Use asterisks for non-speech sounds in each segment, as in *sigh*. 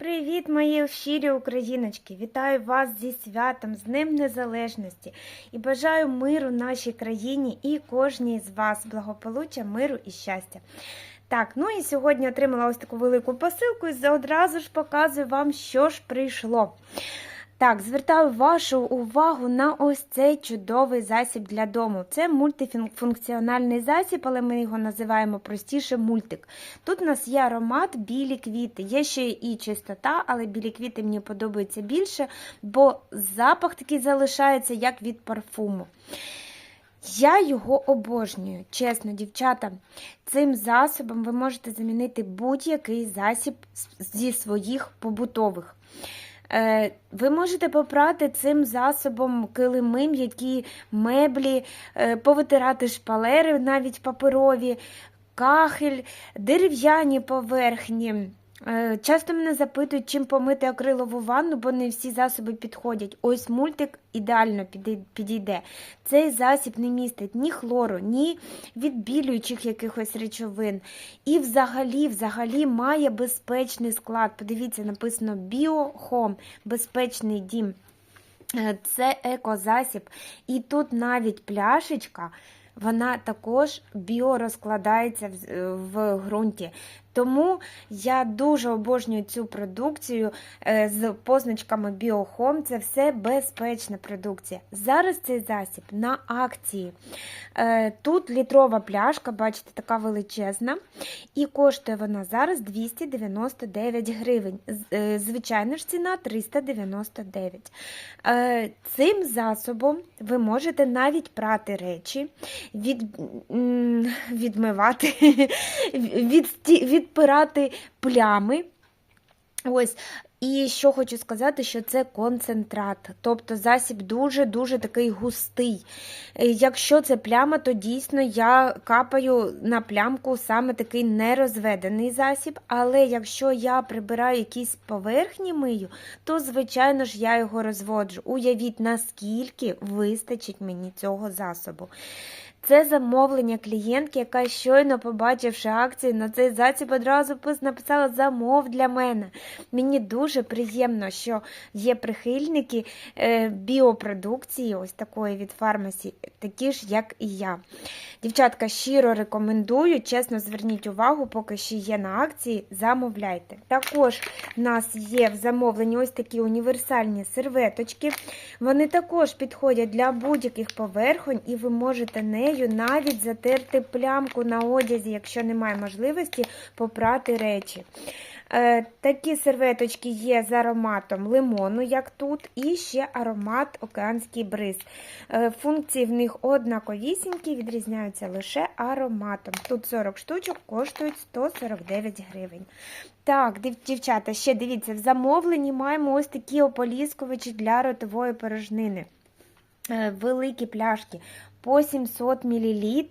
Привіт, мої щирі україночки! Вітаю вас зі святом, з Днем Незалежності і бажаю миру нашій країні і кожній з вас благополуччя, миру і щастя. Так, ну і сьогодні отримала ось таку велику посилку і одразу ж показую вам, що ж прийшло. Так, звертаю вашу увагу на ось цей чудовий засіб для дому. Це мультифункціональний засіб, але ми його називаємо простіше мультик. Тут у нас є аромат білі квіти. Є ще і чистота, але білі квіти мені подобаються більше, бо запах такий залишається, як від парфуму. Я його обожнюю, чесно, дівчата. Цим засобом ви можете замінити будь-який засіб зі своїх побутових. Е, ви можете попрати цим засобом килими, м'які меблі, е, повитирати шпалери, навіть паперові, кахель, дерев'яні поверхні. Е, часто мене запитують, чим помити акрилову ванну, бо не всі засоби підходять. Ось мультик ідеально підійде. Цей засіб не містить ні хлору, ні відбілюючих якихось речовин. І взагалі взагалі має безпечний склад. Подивіться, написано Біохом, безпечний дім. Е, це екозасіб. І тут навіть пляшечка. Вона також біорозкладається в, в ґрунті. Тому я дуже обожнюю цю продукцію е, з позначками Біохом. Це все безпечна продукція. Зараз цей засіб на акції. Е, тут літрова пляшка, бачите, така величезна. І коштує вона зараз 299 гривень. Е, звичайна ж ціна 399. Цим засобом ви можете навіть прати речі, від, відмивати, *laughs* від, від відпирати плями. Ось, і що хочу сказати, що це концентрат, тобто засіб дуже-дуже такий густий. Е, якщо це пляма, то дійсно я капаю на плямку саме такий нерозведений засіб. Але якщо я прибираю якісь поверхні мию, то, звичайно ж, я його розводжу. Уявіть, наскільки вистачить мені цього засобу. Це замовлення клієнтки, яка щойно побачивши акцію на цей засіб, одразу написала замов для мене. Мені дуже приємно, що є прихильники е, біопродукції, ось такої від фармасі, такі ж, як і я. Дівчатка, щиро рекомендую, чесно, зверніть увагу, поки ще є на акції, замовляйте. Також в нас є в замовленні ось такі універсальні серветочки. Вони також підходять для будь-яких поверхонь, і ви можете не нею навіть затерти плямку на одязі, якщо немає можливості попрати речі. Е, такі серветочки є з ароматом лимону, як тут, і ще аромат океанський бриз. Е, функції в них однаковісінькі, відрізняються лише ароматом. Тут 40 штучок коштують 149 гривень. Так, дівчата, ще дивіться, в замовленні маємо ось такі ополіскувачі для ротової порожнини. Е, великі пляшки по 700 мл,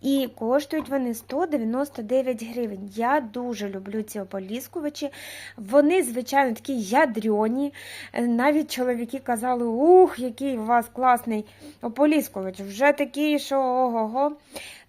і коштують вони 199 гривень. Я дуже люблю ці ополіскувачі. Вони, звичайно, такі ядрьоні. Навіть чоловіки казали, ух, який у вас класний ополіскувач, вже такий, що ого-го.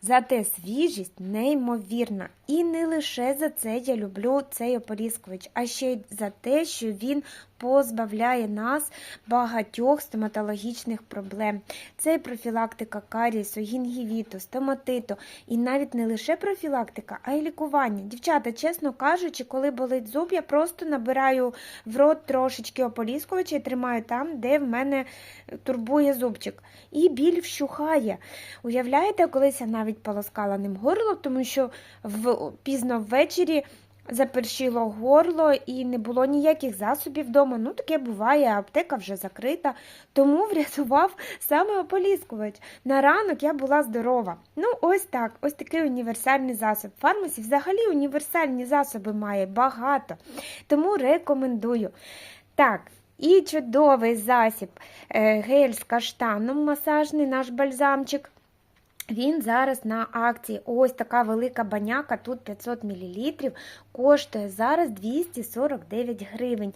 Зате свіжість неймовірна. І не лише за це я люблю цей ополіскувач, а ще й за те, що він позбавляє нас багатьох стоматологічних проблем. Це і профілактика карісу, гінгівіту, стоматиту. І навіть не лише профілактика, а й лікування. Дівчата, чесно кажучи, коли болить зуб, я просто набираю в рот трошечки ополіскувача і тримаю там, де в мене турбує зубчик. І біль вщухає. Уявляєте, колись я навіть полоскала ним горло, тому що в, пізно ввечері запершило горло і не було ніяких засобів вдома. Ну, таке буває, аптека вже закрита. Тому *laughs* врятував саме ополіскувач. На ранок я була здорова. Ну, ось так, ось такий універсальний засоб. Фармасі взагалі універсальні засоби має багато. Тому рекомендую. Так. І чудовий засіб е, гель з каштаном масажний наш бальзамчик. Він зараз на акції. Ось така велика баняка, тут 500 мл, коштує зараз 249 гривень.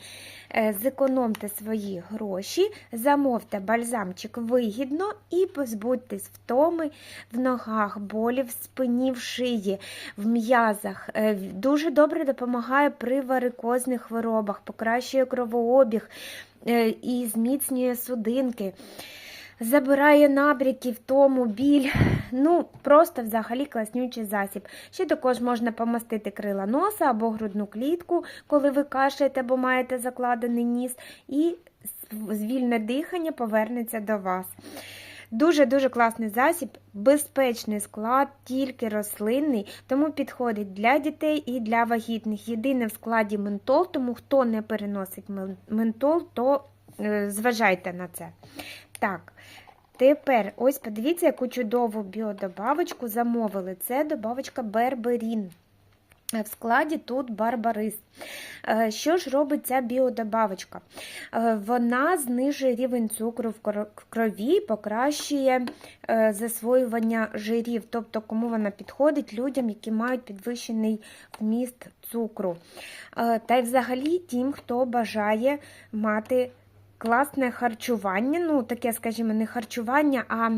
Е, Зекономте свої гроші, замовте бальзамчик вигідно і позбудьтесь втоми в ногах, болі в спині, в шиї, в м'язах. Е, Дуже добре допомагає при варикозних хворобах, покращує кровообіг е, і зміцнює судинки забирає набряки, втому, біль. Ну, просто взагалі класнючий засіб. Ще також можна помастити крила носа або грудну клітку, коли ви кашляєте або маєте закладений ніс, і звільне дихання повернеться до вас. Дуже-дуже класний засіб, безпечний склад, тільки рослинний, тому підходить для дітей і для вагітних. Єдине в складі ментол, тому хто не переносить ментол, то е, зважайте на це. Так, тепер ось подивіться, яку чудову біодобавочку замовили. Це добавочка Берберін. Е, В складі тут барбарис. Е, Що ж робить ця біодобавочка? Е, Вона знижує рівень цукру в кро- в крові, покращує засвоювання жирів, тобто кому вона підходить людям, які мають підвищений вміст цукру. Та й взагалі тим, хто бажає мати класне харчування, ну таке, скажімо, не харчування, а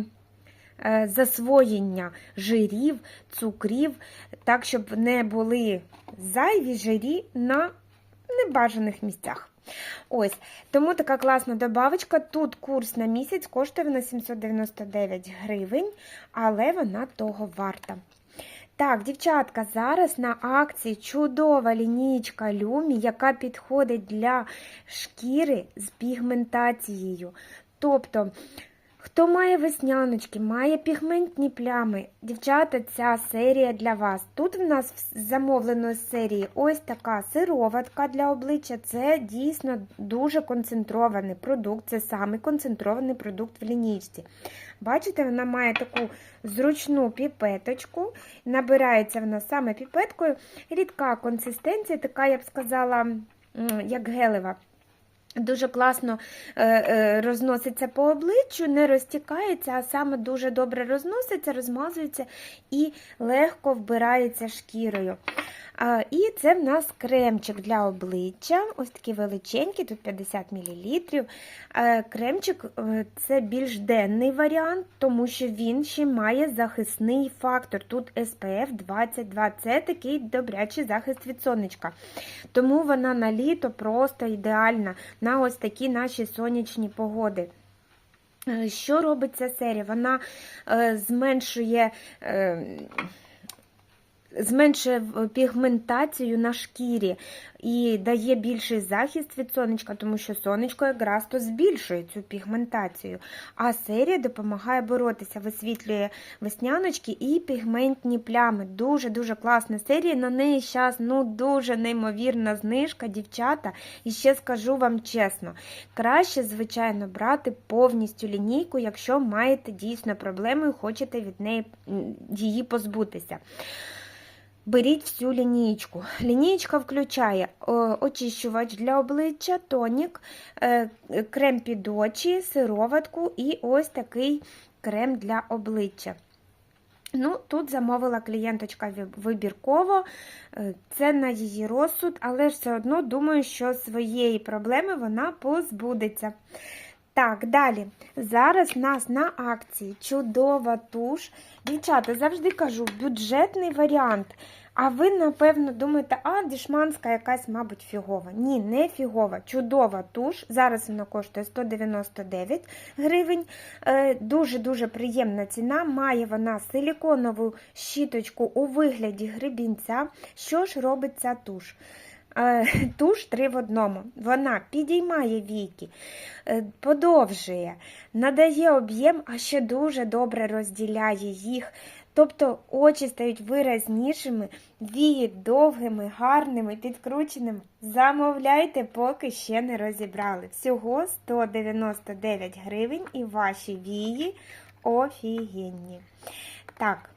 е, засвоєння жирів, цукрів, так, щоб не були зайві жирі на небажаних місцях. Ось, тому така класна добавочка. Тут курс на місяць коштує вона 799 гривень, але вона того варта. Так, дівчатка, зараз на акції чудова лінійка Люмі, яка підходить для шкіри з пігментацією. Тобто, хто має весняночки, має пігментні плями, дівчата, ця серія для вас. Тут в нас з замовленої серії ось така сироватка для обличчя. Це дійсно дуже концентрований продукт, це самий концентрований продукт в лінійці. Бачите, вона має таку зручну піпеточку, набирається вона саме піпеткою. Рідка консистенція, така, я б сказала, як гелева. Дуже класно е, е, розноситься по обличчю, не розтікається, а саме дуже добре розноситься, розмазується і легко вбирається шкірою. І це в нас кремчик для обличчя, ось такий величенький, тут 50 мл. Е, Кремчик е, це більш денний варіант, тому що він ще має захисний фактор. Тут SPF 22, це такий добрячий захист від сонечка. Тому вона на літо просто ідеальна на ось такі наші сонячні погоди. Е, Що робить ця серія? Вона е, зменшує. Е, Зменшує пігментацію на шкірі і дає більший захист від сонечка, тому що сонечко якраз то збільшує цю пігментацію. А серія допомагає боротися, висвітлює весняночки і пігментні плями. Дуже-дуже класна серія. На неї зараз ну, дуже неймовірна знижка, дівчата. І ще скажу вам чесно, краще, звичайно, брати повністю лінійку, якщо маєте дійсно проблеми і хочете від неї її позбутися. Беріть всю лінійку. Лінійка включає очищувач для обличчя, тонік, е, крем під очі, сироватку і ось такий крем для обличчя. Ну, Тут замовила клієнточка вибірково, е, це на її розсуд, але все одно думаю, що своєї проблеми вона позбудеться. Так, далі. Зараз в нас на акції чудова туш. Дівчата, завжди кажу, бюджетний варіант. А ви, напевно, думаєте, а дішманська якась, мабуть, фігова. Ні, не фігова, чудова туш. Зараз вона коштує 199 гривень. Е, Дуже-дуже приємна ціна. Має вона силіконову щіточку у вигляді грибінця. Що ж робить ця туш? Туш *laughs* три в одному. Вона підіймає віки, е, подовжує, надає об'єм, а ще дуже добре розділяє їх. Тобто очі стають виразнішими, вії довгими, гарними, підкрученими. Замовляйте, поки ще не розібрали. Всього 199 гривень і ваші вії офігенні. Так,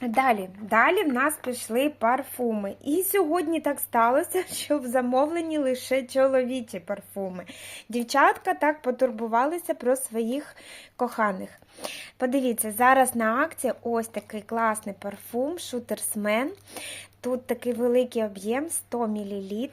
Далі, далі в нас пішли парфуми. І сьогодні так сталося, *laughs* що в замовленні лише чоловічі парфуми. Дівчатка так потурбувалися про своїх коханих. Подивіться, зараз на акції ось такий класний парфум Шутерсмен. Тут такий великий об'єм 100 мл.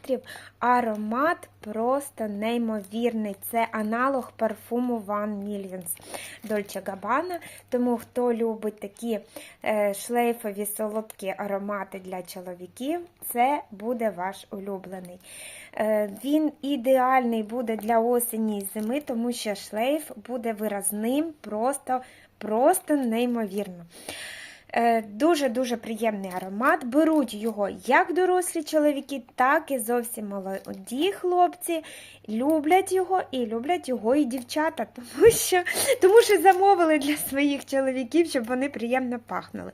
Аромат просто неймовірний. Це аналог парфуму One Millions Dolce Gabbana. Тому хто любить такі е, шлейфові солодкі аромати для чоловіків, це буде ваш улюблений. Е, Він ідеальний буде для осені і зими, тому що шлейф буде виразним, просто, просто неймовірно. Е, Дуже-дуже приємний аромат. Беруть його як дорослі чоловіки, так і зовсім молоді хлопці. Люблять його і люблять його і дівчата, *laughs* тому що, тому що замовили для своїх чоловіків, щоб вони приємно пахнули.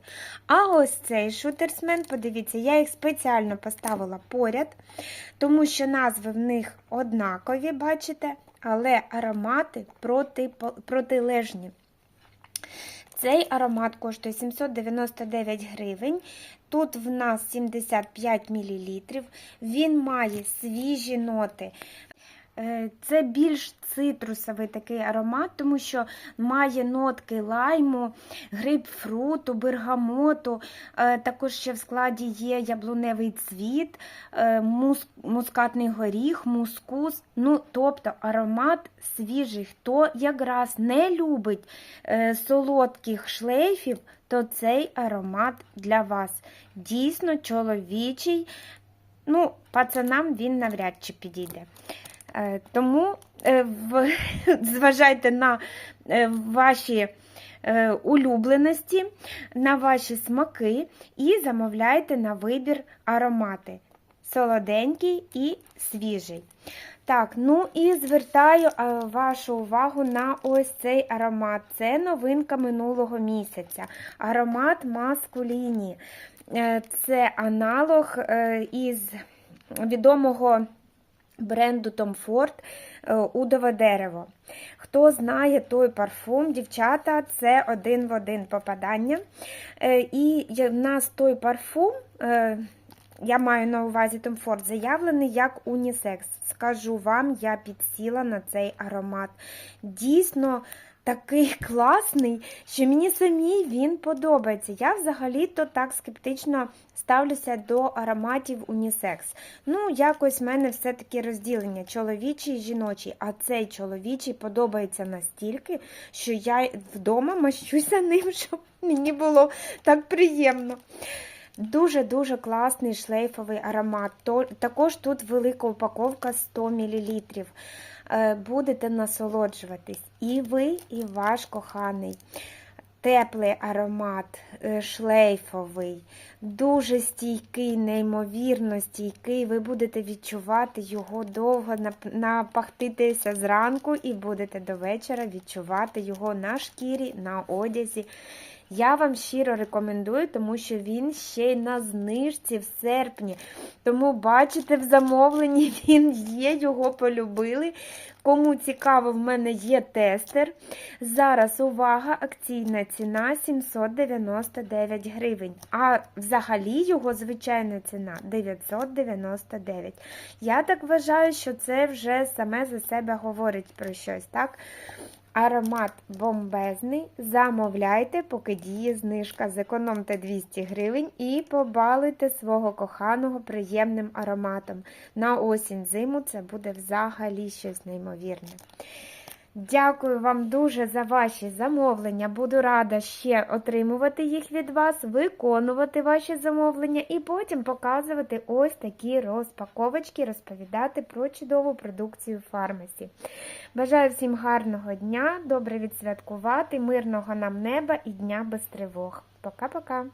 А ось цей шутерсмен, подивіться, я їх спеціально поставила поряд, тому що назви в них однакові, бачите, але аромати проти, протилежні. Цей аромат коштує 799 гривень. Тут в нас 75 мл. Він має свіжі ноти. Е, Це більш цитрусовий такий аромат, тому що має нотки лайму, грейпфруту, бергамоту. Е, Також ще в складі є яблуневий цвіт, е, мускатний горіх, мускус. Ну, тобто аромат свіжий. Хто якраз не любить солодких шлейфів, то цей аромат для вас. Дійсно чоловічий. Ну, пацанам він навряд чи підійде. Е, Тому е, *laughs* зважайте на е, ваші улюбленості, на ваші смаки і замовляйте на вибір аромати. Солоденький і свіжий. Так, ну і звертаю вашу увагу на ось цей аромат. Це новинка минулого місяця. Аромат Маскуліні. Це аналог із відомого бренду Tom Ford е, Удове дерево. Хто знає той парфум, дівчата, це один в один попадання. Е, І в нас той парфум, е, я маю на увазі Tom Ford, заявлений як унісекс. Скажу вам, я підсіла на цей аромат. Дійсно. Такий класний, що мені самій він подобається. Я взагалі-то так скептично ставлюся до ароматів унісекс. Ну, якось в мене все-таки розділення чоловічий і жіночий, а цей чоловічий подобається настільки, що я вдома мащуся *laughs* ним, щоб мені було так приємно. Дуже-дуже класний шлейфовий аромат. Також тут велика упаковка 100 мл. Е, Будете насолоджуватись і ви, і ваш коханий. Теплий аромат, е, шлейфовий, дуже стійкий, неймовірно стійкий. Ви будете відчувати його довго, нап- напахтитися зранку і будете до вечора відчувати його на шкірі, на одязі. Я вам щиро рекомендую, тому що він ще й на знижці в серпні. Тому, бачите, в замовленні *laughs* він є, його полюбили. Кому цікаво, в мене є тестер. Зараз увага, акційна ціна 799 гривень. А взагалі його звичайна ціна 999. Я так вважаю, що це вже саме за себе говорить про щось, так? Аромат бомбезний. Замовляйте, поки діє знижка. Зекономте 200 гривень і побалуйте свого коханого приємним ароматом. На осінь зиму це буде взагалі щось неймовірне. Дякую вам дуже за ваші замовлення. Буду рада ще отримувати їх від вас, виконувати ваші замовлення і потім показувати ось такі розпаковочки, розповідати про чудову продукцію фармасі. Бажаю всім гарного дня, добре відсвяткувати, мирного нам неба і дня без тривог. Пока-пока!